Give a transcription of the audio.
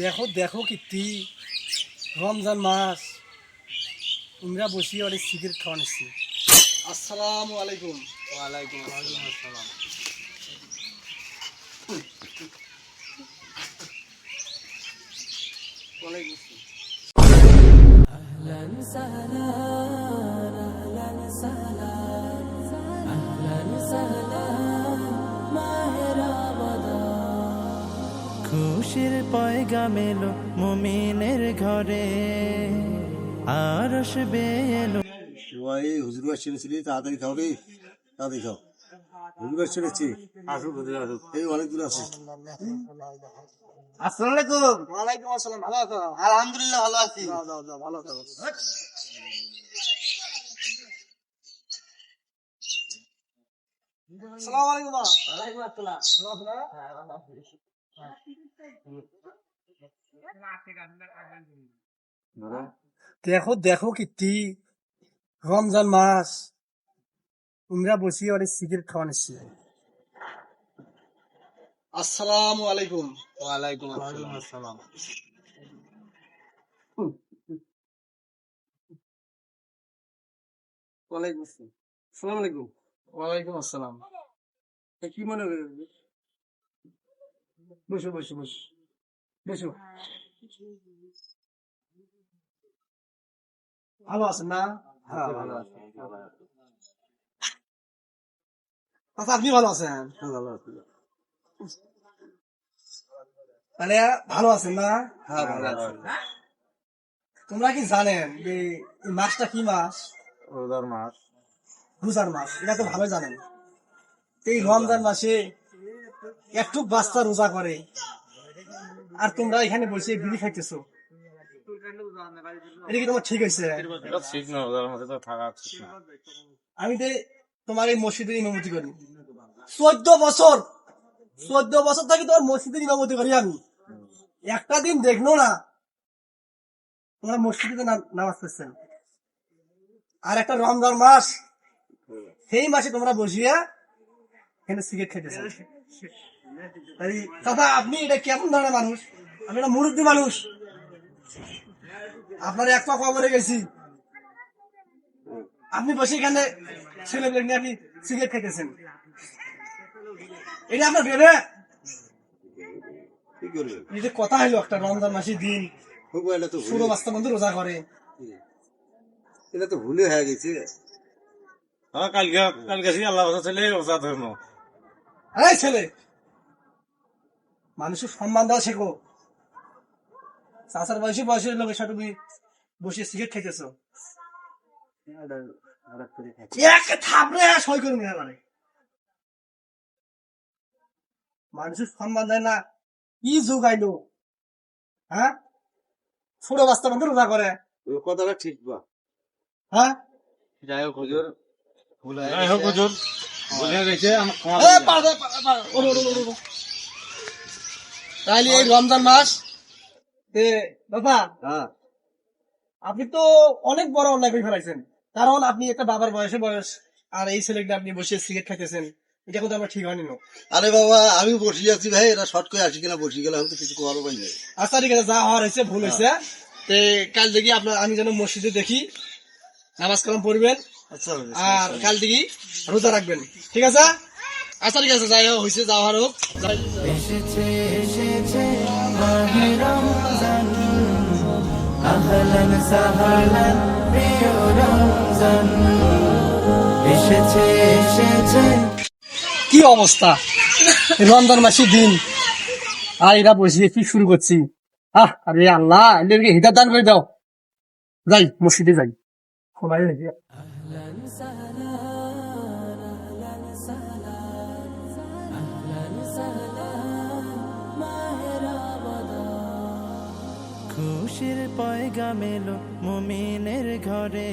দেখো দেখো কীর্তি রমজান মাস। তোমরা বসি অনেক সিগারেট খাওয়া নিচ্ছি। আসসালামু আলাইকুম। ওয়ালাইকুম আসসালাম। খুশির পয়গাম এলো মুমিনের ঘরে। আর আসবে এলো। সবাই হুজুর বাস ছেড়েছিলি তাড়াতাড়ি খাও রে তাড়াতাড়ি খাও। হুজুর বাস ছেড়েছি আসুক হুজুর আসুক। এই অনেক দূর আছে আসসালামু আলাইকুম ওয়ালাইকুম আসসালাম ভালো আছো? আলহামদুলিল্লাহ ভালো আছি। যাও যাও যাও ভালো থাকো আসসালামু আলাইকুম মা ওয়ালাইকুম আসসালাম। ভালো আছো না? দেখো দেখো কীর্তি রমজান মাস। তোমরা বসি অনেক সিগারেট খাওয়া নিচ্ছি আসসালামু আলাইকুম। ওয়ালাইকুম আসসালাম। ওয়ালাইকুম আসসালাম। সালাম আলাইকুম ওয়ালাইকুম আসসালাম। কি মনে করে? বসো বসো বসো বসো। ভালো আছেন না? হ্যাঁ আচ্ছা আপনি ভালো আছেন? ভালো আছে। তাহলে ভালো আছেন না? হ্যাঁ ভালো তোমরা কি জানেন যে এই মাসটা কি মাস? রোজার মাস। রোজার মাস এটা তো ভালো জানেন। এই রমজান মাসে একটু বাচ্চা রোজা করে। আর তোমরা এখানে বসে বিড়ি খাইতেছো। এটা কি তোমার ঠিক হয়েছে? আমি তো তোমার এই মসজিদের ইমামতি করি। চোদ্দ বছর চোদ্দ বছর থেকে তোমার মসজিদের ইমামতি করি আমি। একটা দিন দেখল না তোমরা মসজিদে নামাজ পড়ছেন আর একটা রমজান মাস সেই মাসে তোমরা বসিয়া এখানে সিগারেট তাই দাদা আপনি এটা কেমন ধরনের মানুষ? আমি একটা মুরব্বী মানুষ। আপনার এক পা কবরে গেছি। আপনি বসে এখানে ছেলে নিয়ে আপনি সিগারেট খাইতেছেন। এটা আপনার ভেবে এই যে কথা হলো একটা রমজান মাসের দিন ভুলে বাস্তা বন্ধু রোজা করে। এটা তো ভুলে হয়ে গেছে। হ্যাঁ কালকে কালকে আল্লাহ চলে রোজা ধর্ম এই ছেলে! মানুষের সম্মান দেওয়া শেখো। চাষার বয়সী বয়সের লোকের সাথে তুমি বসে সিগারেট খাইতেছো। এক থাপড়ে সই করুন মানে মানুষের সম্মান দেয় না কি যুগ আইলো হ্যাঁ? ছোট বাচ্চা বন্ধু রোজা করে। কথাটা ঠিক বা। হ্যাঁ? যাই হোক হুজুর। যাই হোক হুজুর। তাইলে এই রমজান মাস বাবা হ্যাঁ। আপনি তো অনেক বড় অন্যায় করে ফেলাইছেন। কারণ আপনি একটা বাবার বয়সে বয়স আর এই ছেলেটা আপনি বসে সিগারেট খাইতেছেন। এটা কিন্তু আমার ঠিক হয়নি আরে বাবা আমি বসে আছি ভাই এটা শর্ট করে আসি কিনা বসে গেলে আমি তো কিছু করার পাই নাই। আচ্ছা ঠিক আছে যা হওয়ার হয়েছে ভুল হয়েছে। তে কাল দেখি আপনার আমি যেন মসজিদে দেখি নামাজ কালাম পড়বেন। আচ্ছা আর কাল দেখি রোজা রাখবেন। ঠিক আছে? আচ্ছা ঠিক আছে যাই হোক হয়েছে যা হওয়ার হোক। এসেছে এসেছে আহলান সাহলান প্রিয় রমজান। এসেছে এসেছে। কি অবস্থা? রমজান মাসের দিন। আর এরা বসে কি শুরু করছি। আহ আরে আল্লাহ এদেরকে হিদার দান করে দাও। যাই মসজিদে যাই। খোলাই খুশির পয়গা মেলো মুমিনের ঘরে।